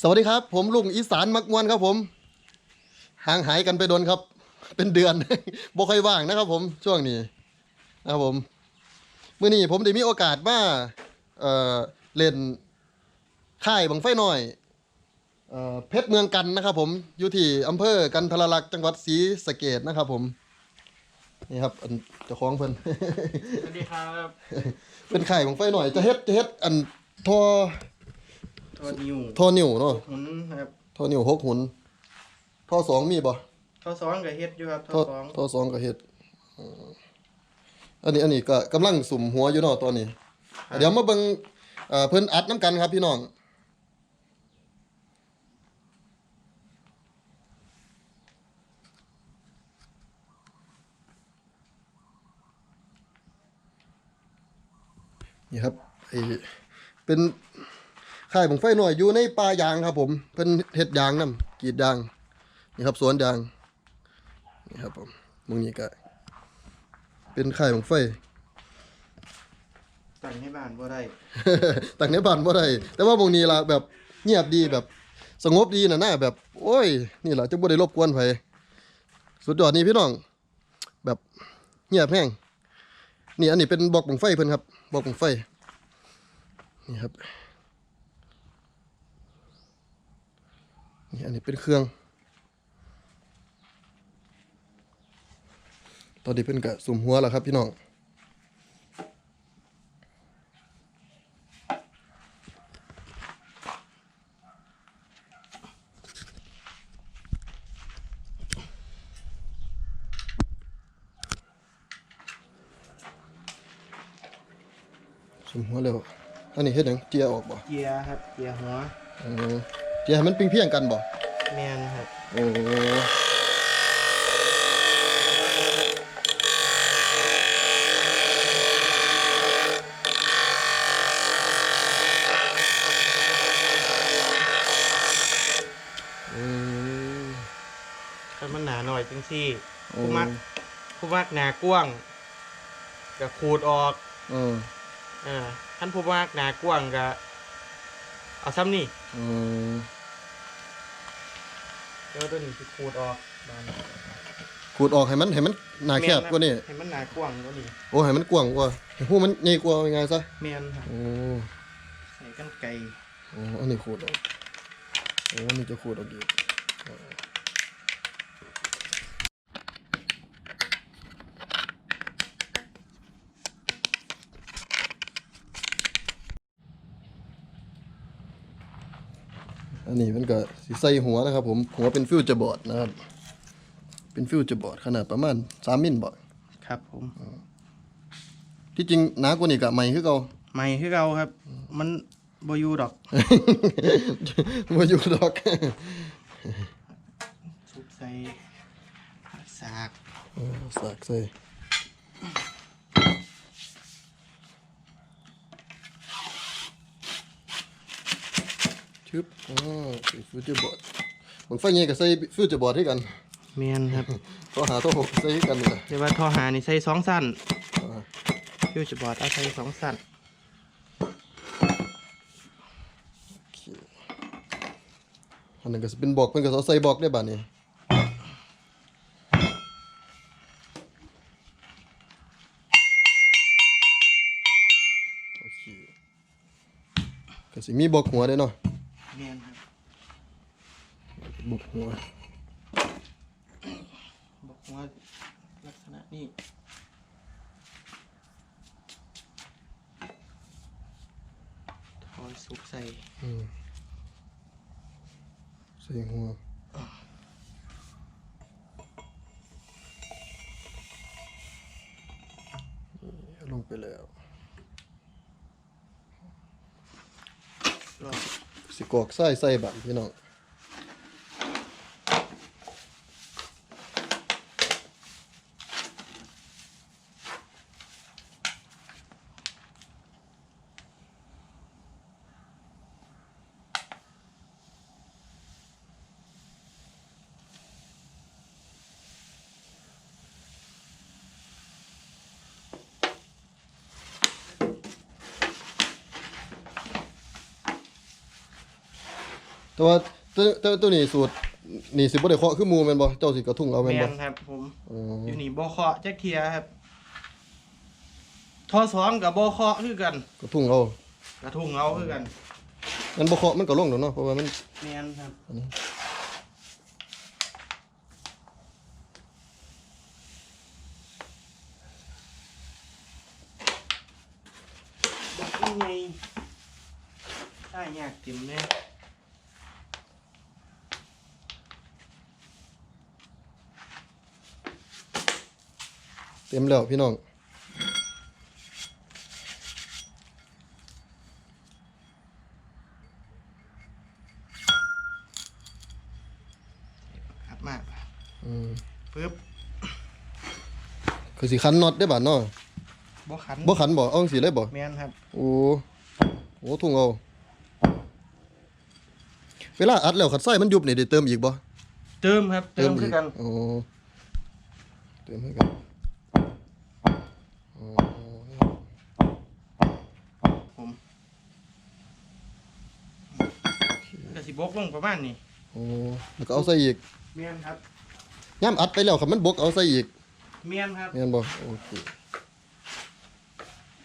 สวัสดีครับ ผมลุงอีสานมักมวนครับผมห่างหายกันไปโดนครับ เป็นเดือน บ่ค่อยว่างนะครับผมช่วงนี้นะครับผมเมื่อนี้ผมได้มีโอกาสมาเอ่อเล่นค่ายบังไฟหน่อยเอ่อเพชรเมืองกันนะครับผมอยู่ที่อำเภอกันทรลักษณ์จังหวัดศรีสะเกดนะครับผมนี่ครับอันเจ้าของเพิ่น สวัสดีครับ เป็นค่ายบังไฟหน่อยจะเฮ็ดจะเฮ็ดอันทอ ทอนิวทอนิ้วเนาะหุนครับทอนิ้วหกหุนทอสองมีบ่ทอสองกับเฮ็ดอยู่ครับททออสองทอสองก็เฮ็ดเอ่ออันนี้อันนี้ก็กำลังสุ่มหัวอยู่เนาะตอนนี้ เดี๋ยวมาเบิ่งเอ่อเพิ่นอัดน้ำกันครับพี่น้อง นี่ครับไอ้เป็น ค่ายบังไฟหน่อยอยู่ในป่ายางครับ ผมเพิ่นเฮ็ดยางนํกรีดยางนี่ครับสวนยางนี่ครับผมมึงนี้ก็เป็นค่ายบังไฟตั้งให้บ้านบ่ได้ต่างในบ้านบ่ได้แต่ว่าหมองนี้ล่ะแบบเงียบดีแบบสงบดีน่ะนะแบบ โอ้ย นี่ล่ะจะบ่ได้รบกวนไผสุดยอดนี่พี่น้อง แบบเงียบแห้งนี่อันนี้เป็นบอกบังไฟเพิ่นครับบอกบังไฟนี่ครับ นี่อันนี้เป็นเครื่อง ตอนนี้เพิ่นก็สุ่มหัวแล้วครับพี่น้องสุ่มหัวแล้วอันนี้เฮ็ดหยังเจียออกบ่เกียร์ครับเกียร์หัวอ๋อเจียให้มันเพียงๆกันบ่แมนครับโอ้อืมถ้ามันหนาหน่อยจังซี่โอ้ผู้มักผู้มักหนากว้างก็ขูดออกเออเอ่าท่านผู้มักหนากว้างก็เอาซ้ำนี่อืม เดี๋ยวตัวนี้สิขูดออกบานขูดออกให้มันให้มันหนาแคบกว่านี้ให้มันหนากว้างกว่านี้โอ้ให้มันกว้างกว่าให้หูมันใหญ่กว่ายังไงซะแมนครับโอ้ใส่กันไก่โอ้อันนี้ขูดออกโอ้อันนี้จะขูดออกอีก นนี้มันก็สิใส่หัวนะครับ ผมหัวเป็นฟิวเจอร์บอร์ดนะครับ เป็นฟิวเจอร์บอร์ดขนาดประมาณ3มิลบ่ครับผม ที่จริงหนากว่านี้ก็ใหม่คือเก่าใหม่คือเก่าครับ มันบ่อยู่ดอกบ่อยู่ดอกสุกใส่สาก เออสากใส่ ชึบอ๋อฟิวเจอร์บอร์ดบางไฟเงี้ยก็ใส่ฟิวเจอร์บอร์ดให้กันแมนครับก็หาตัวหกใส่ให้กันนี่แหละเดี๋ยวว่าท่อหานี่ใส่สองสั้นอ่าฟิวจะบอร์ดเอาใส่สองสั้นโอเคอันนั้นก็สิเป็นบอกเพิ่นก็สิเอาใส่บอกได้บัดนี้โอเคก็สิมีบอกหัวได้เนาะแมนครับ บอกหัวบอกว่าลักษณะนี้ทอยสุกใส่อืมใส่หัวนี่ลงไปแล้วรอบ สิกรอกไส้ใส่บัตรพี่น้อง แต่ว่าตัวตัวตัวนี้สูตรนี่สิบ่ได้เคาะคือหมู่แม่นบ่เจ้าสิกระทุ้งเอาแมแม่นบ่นครับผมอ๋ออยู่นี่บ่เคาะจักเทียครับทอสองกับบ่เคาะคือกัน กระทุ้งเอากระทุงเอาคือกันมันบ่เคาะมันก็ลงดอกเนาะเพราะว่ามันแมนครับอันนี้บอกยังไงใช่ยากเต็มเนี่ย เต็มแล้วพี่น้องครับมากอืมปึ๊บคือสิคันน็อตได้บาดเนาะบ่ขันบ่ขันบ่เอาจังซี่เลยบ่แมนครับโอ้โหทุ่งเอาเวลาอัดแล้วขัดไส้มันยุบนี่ได้เติมอีกบ่เติมครับ เติมคือกันโอ้เติมคือกัน บกลงประมาณนี้โอ้แล้วก็เอาใส่อีกแมนครับย่ํอัดไปแล้วครับมันบกเอาใส่อีกแมนครับแม่นบ่โอเค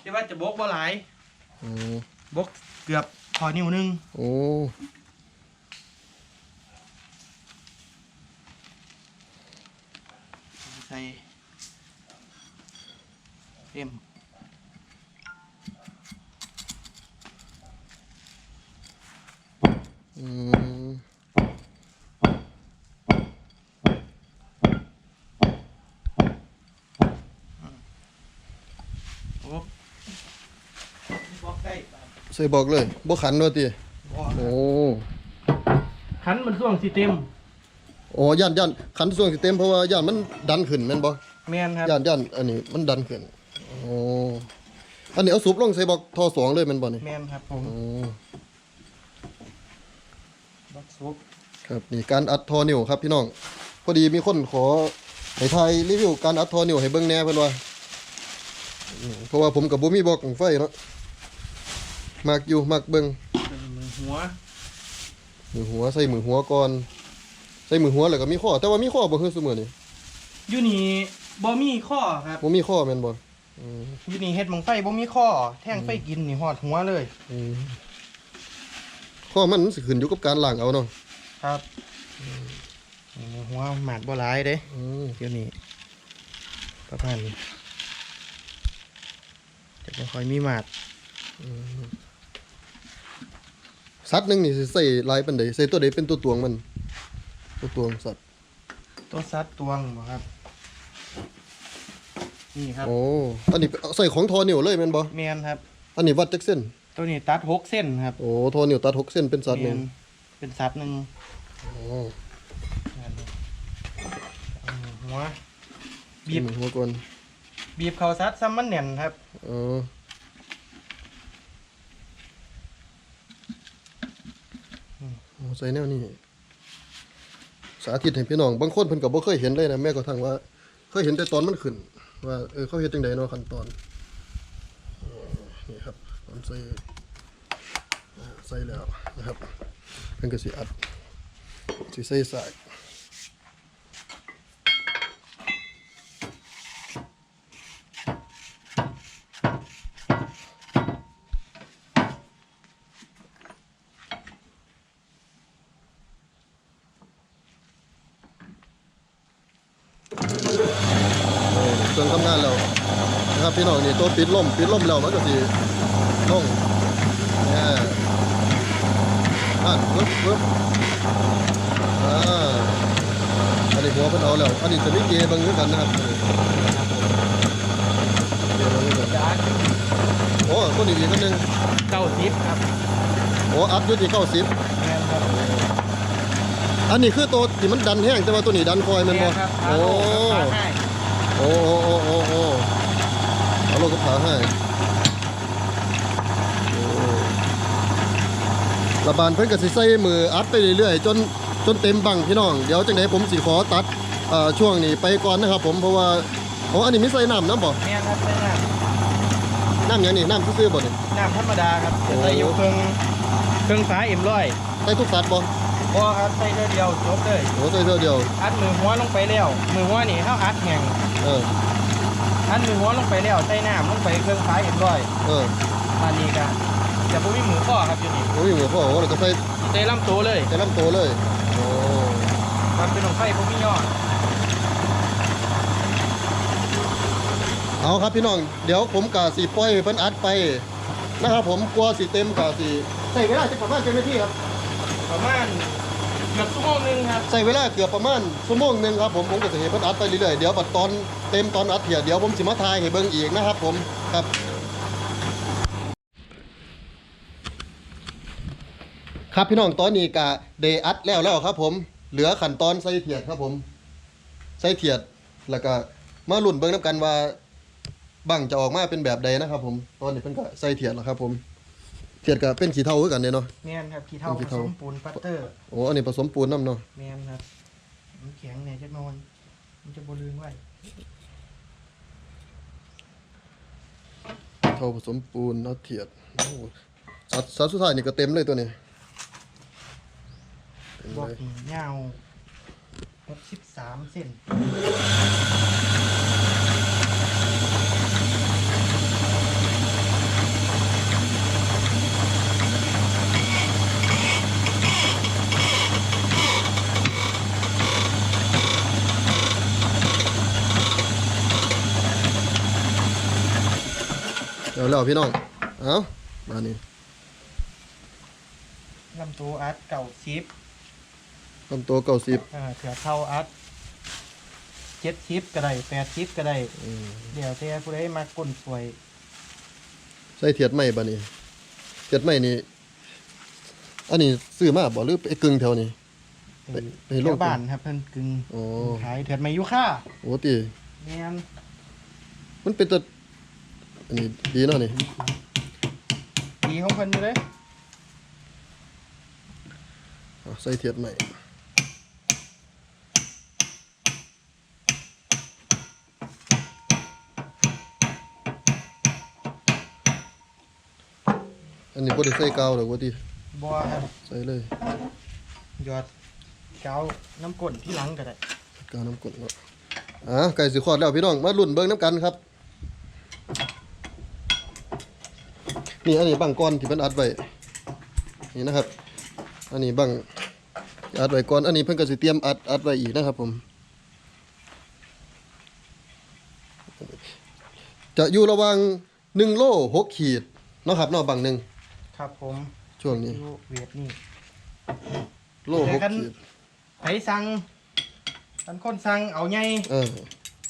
แต่ว่าจะบกบ่หลายโอ้บกเกือบพอนิ้วหนึงโอ้ใส่เต็ม อืม บกบกได้ใส่บอกเลยบ่ขันว่าติบ่โอ้ขันมันช่วงสิเต็มโอ้ย่านย่านขันส่วงสิเต็มเพราะว่าย่านมันดันขึ้นแม่นบ่แมนครับย่านย่านอันนี้มันดันขึ้นโอ้อันนี้เอาสูบลงใส่บอกท่อสองเลยแม่นบ่นี่แมนครับผมโอ้ บกซุปครับนี่การอัดทอนิ้วครับพี่น้องพอดีมีคนขอให้ถ่ายรีวิวการอัดทอนิ้วให้เบิ่งแหน่เพิ่นว่าอืมเพราะว่าผมกับบ่มีบอกของไฟเนาะมักอยู่มักเบิ่งเป็นมือหัวมือหัวใส่มือหัวก่อนใส่มือหัวแล้วก็มีข้อ แต่ว่ามีข้อบ่คือซุมื้อนี้อยู่นี่บ่มีข้อครับบ่มีข้อแม่นบ่อืมอยู่นี่เฮ็ดบังไฟบ่มีข้อแท่งไฟกินนี่ฮอดหัวเลย อืมข้อมันสิขึ้นอยู่กับการล้างเอาเนาะครับนี่มือหัวหมาดบ่หลายเด้อืมเดี๋ยวนี้ประมาณนี้จะบ่ค่อยมีหมาดสัตว์หนึงนี่สิใส่หลายปานใดใส่ตัวใดเป็นตัวตวงมัน ตัวตวงสัตว์ตัวซัดตวงบ่ครับ นี่ครับโอ้อันนี้ใส่ของทอนิ้วเลยแม่นบ่แมนครับ อันนี้วัดจักเส้น ตัวนี้ตัดหกเส้นครับโอ้ทอนิ้วตัดหกเส้นเป็นสัตว์หนึงแม่นเป็นสัตว์หนึ่งโอ้นั่นเลยเอาหัวบีบีบบหัวก่อนบีบเขาซัดซ้ำมันแน่นครับเออโอ้ใส่แนวนี้สาธิตให้พี่น้องบางคนเพิ่นก็บ่เคยเห็นเลยนะแม่ก็ทั้งว่า เคยเห็นแต่ตอนมันขึ้น ว่าเออเขาเฮ็ดจังไดเนาะขั้นตอนเออนี่ครับตอนใส่เออ ใส่แล้วนะครับเพิ่นก็สิอัดสิใส่สายเครื่องทำงานแล้วนะครับพี่น้องนี่ตัวปิดล่มปิดล่มแล้วมันก็สิลงเนี่ย อะปึ๊บปึ๊บอ่าอันนี้หัวเพิ่นเอาแล้วอันนี้จะมีเกยร์เบางอยู่กันนะครับเกบางอยู่กันจานโอ้ตัวนี้อีกอันหนึงเก้าสิบครับโอ้อัพยู่ที่เก้าสิบแมนครับอันนี้คือตัวที่มันดันแห้งแต่ว่าตัวนี้ดันคอยมันบ่ครับโอ้ขาให้โอ้โอ้โอ้โอ้โอ้เอาลงกระถาให้โอ้ ระบานเพิ่นก็สิใส่มืออัดไปเรื่อยๆจนจนเต็มบังพี่น้อง เดี๋ยวจังไดผมสิขอตัดเอ่อช่วงนี้ไปก่อนนะครับ ผมเพราะว่าโอ้อันนี้มีใส่น้ำน้ำบ่แมนครับใช่น้น้ำหยังนี่น้ำซื่อๆบ่นี่ำน้ำธรรมดาครับจะใส่อยู่เพิ่งเครื่องซ้ายเอ็มร้อยใส่ทุกสัตว์บ่พออัดใส่เทื่อเดียวจบเลยโอ้ใส่เท่าเดียว อัดมือหัวลงไปแล้ว มือหัวนี่เฮาอัดแห้งเอออัดมือหัวลงไปแล้วใส่น้ำลงไปเครื่องซ้ายเอ็มร้อยเอออันนี้ก็ จะบ่มีหมูข้อครับอยู่นี่โอ้ยหัวพ่อโอ้เราก็ใส่ใส่ลำตัวเลยใส่ลำโตวเลยโอ้มันเป็นของไฟบ่มียอดเอาครับพี่น้องเดี๋ยวผมกะสีปล่อยให้เพิ่นอัดไปนะครับผมกลัวสีเต็มกะสีใส่เวลาจะประมาณเจ็ดนาทีครับ ประมาณเกือบชั่วโมงหนึงครับใส่เวลาเกือบประมาณชั่วโมงหนึ่งครับผมผมก็จะเห็นเพิ่นอัดไปเรื่อยๆเดี๋ยวบัดตอนเต็มตอนอัดเถียเดี๋ยวผมสิมาทายให้เบิ่งอีกนะครับผมครับ ครับพี่น้องตอนนี้กะเดอัดแล้วแล้วครับผมเหลือขั้นตอนใส่เถียดครับผม ใส่เถียดแล้วก็มาลุ้นเบิ่งน้ำกันว่าบังจะออกมาเป็นแบบใดนะครับ ผมตอนนี้เพิ่นก็ใส่เถียดแล้วครับ ผมเถียดก็เป็นขี้เถ้าคือกันเด้เนาะแม่นครับขี้เท่าขี้ผเถ้าสมปูนปัตเตอร์โอ้อันนี้ผสมปูนน้ำเนาะแม่นครับมันแข็งเนี่ยจักหนอนมันจะบ่ลื่นไว้เท่าผสมปูนเอาเถียดโอ้สัดสัดสุดท้ายนี่ก็เต็มเลยตัวนี้เต็ม บล็อกเลยนี่ยาว63เซนเดี๋ยวแล้วพี่น้อง เอามานี่ลำตัวอัดเก่าชิป ลำตัวเก้าสิบอ่าเถือเท่าอัดเจ็ดชิปก็ได้แปดชิปก็ได้ เดี๋ยวแต่ผู้ใดมากก้นสวยใส่เทียดไม้บานี่เทียดไม้นี่อันนี้ซื้อมาบ่หรือไปกึ่งแถวนี้ ไปไปโลแถกวบ้านครับเพิ่นกึ่งอ๋อขายเถือดไม้ยุค่าโอ้ตีแม่นมันเป็นตัวอันนี้ดีเนาะนี่ดีของเพิ่นอยู่เลยเอาใส่เทียดไม้ อันนี้บ่ได้ใส่กาวหรอกว่าติบัวครับใส่เลยหยอดกาวน้ำก้นที่หลังก็ได้กาวน้ำกรดเนาะอะไก่สิขอดแล้วพี่น้องมาลุ้นเบิ่งน้ำกันครับ นี่อันนี้บังก้อนที่เพิ่นอัดไว้นี่นะครับ อันนี้บังอัดไว้ก่อนอันนี้เพิ่นก็สิเตรียมอัดอัดไว้อีกนะครับ ผม จะอยู่ระหว่าง1โล6ขีดเนาะครับเนาะบังหนึง ครับผมช่วงนี้อยู่เวทนี่ โลแต่6กันขีดไผสั่งอันคนสั่งเอาใหญ่เออ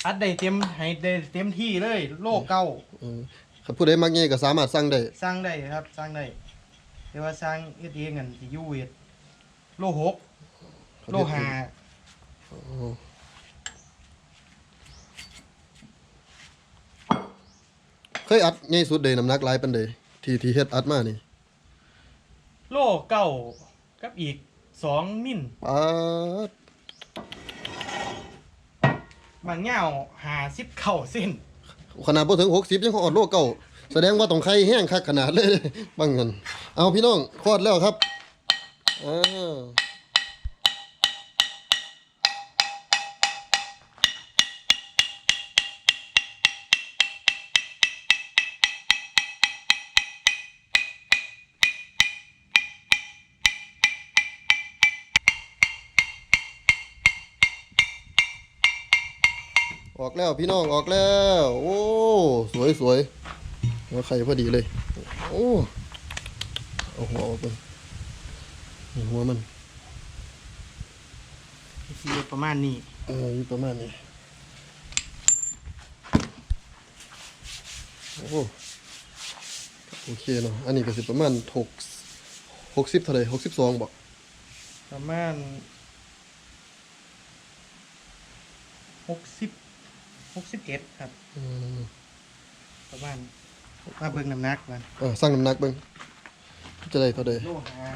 อัดได้เต็มให้ได้เต็มที่เลย โลเก่าเออครับผู้ใดมักง่ายก็สามารถสั่งได้สร้างได้ครับสร้างได้แต่ว่าสร้างเอ็ดเองกันสิอยู่เวทโลหกโลห้าอ๋อเคยอัดใหญ่สุดเดยน้ำหนักหลายปานใดที่ที่เฮ็ดอัดมานี่ โลเก้ากับอีกสองมิลปาดบางเงาหาสิบเข่าเส้นขนาดบ่ถึง60ยังเขาออดโลเก่าแสดงว่าต้องไข่แห้งคักขนาดเลย บางเงินเอาพี่น้องคลอดแล้วครับอ่า ออกแล้วพี่น้องออกแล้ว โอ้สวยสวยหัวไข่พอดีเลย โอ้เอาหัวออกไปนี่หัวมันทีประมาณนี้เอออยู่ประมาณนี้โอ้โอเคเนาะอันนี้ก็สิประมาณหกหกสิบเท่าไหร่หกสิบสองบอกประมาณหกสิบ หกสิบเอ็ดครับอืมประมาณมาเบิ่งน้ำหนักมันอ่าสร้างน้ำหนักเบิ่งจะได้เท่าใดโลห้า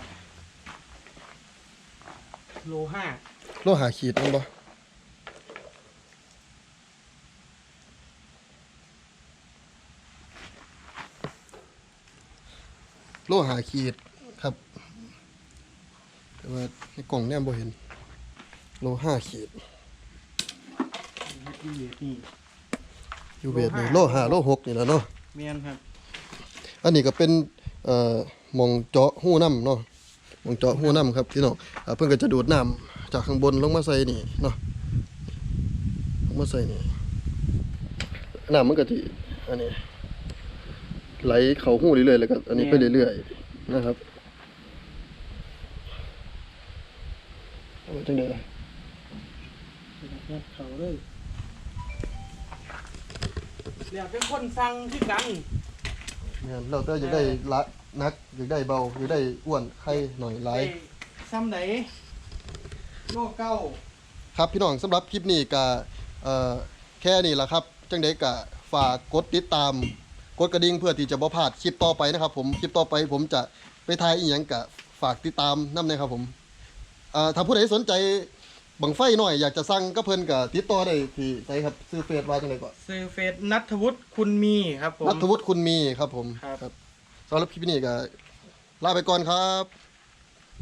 โลห้าโลหาขีดนั่นบ่โลหาขีดครับว่าในกล่องเนี่ยบ่เห็น โลห้าขีด ยูเวทนี่ยูเบสนี่โลโลห้าห้าโลหกนี่แหละเนาะเมียนครับ อันนี้ก็เป็นเอ่อหมองเจาะหูน้ำเนาะหมองเจาะหูน้ำครับพี่น้องอ่าเพิ่นก็จะดูดน้ำจากข้างบนลงมาใส่นี่เนาะลงมาใส่นี่น้ำมันก็สิอันนี้ไหลเข้าหูเรื่อยๆแล้วก็อันนี้ไปเรื่อยๆนะครับเอาไว้จังได๋ล่ะยัดเขาเลย เดี๋ยวเป็นคนสั่งที่กันแม่นแล้วแต่อยากได้ละนักอยากได้เบาอยากได้อ้วนไข่หน่อยหลายไอ้ซ้ำไหนโลเก้าครับพี่น้องสำหรับคลิปนี้ก็เอ่อแค่นี้แหละครับ จังไดก็ฝากกดติดตาม กดกระดิ่งเพื่อที่จะบ่พลาดคลิปต่อไปนะครับ ผมคลิปต่อไปผมจะไปถ่ายอีหยังก็ฝากติดตามนำนะครับผมเอ่อถ้าผู้ใดสนใจ บังไฟหน่อยอยากจะสั่งก็เพิ่นก็ติดต่อได้ที่ไสครับซื้อเฟซว่าจังไดก่อนซื้อเฟซนัทวุฒิคุณมีครับผมนัทวุฒิคุณมีครับผมครับสำหรับคลิปนี้ก็ลาไปก่อนครับ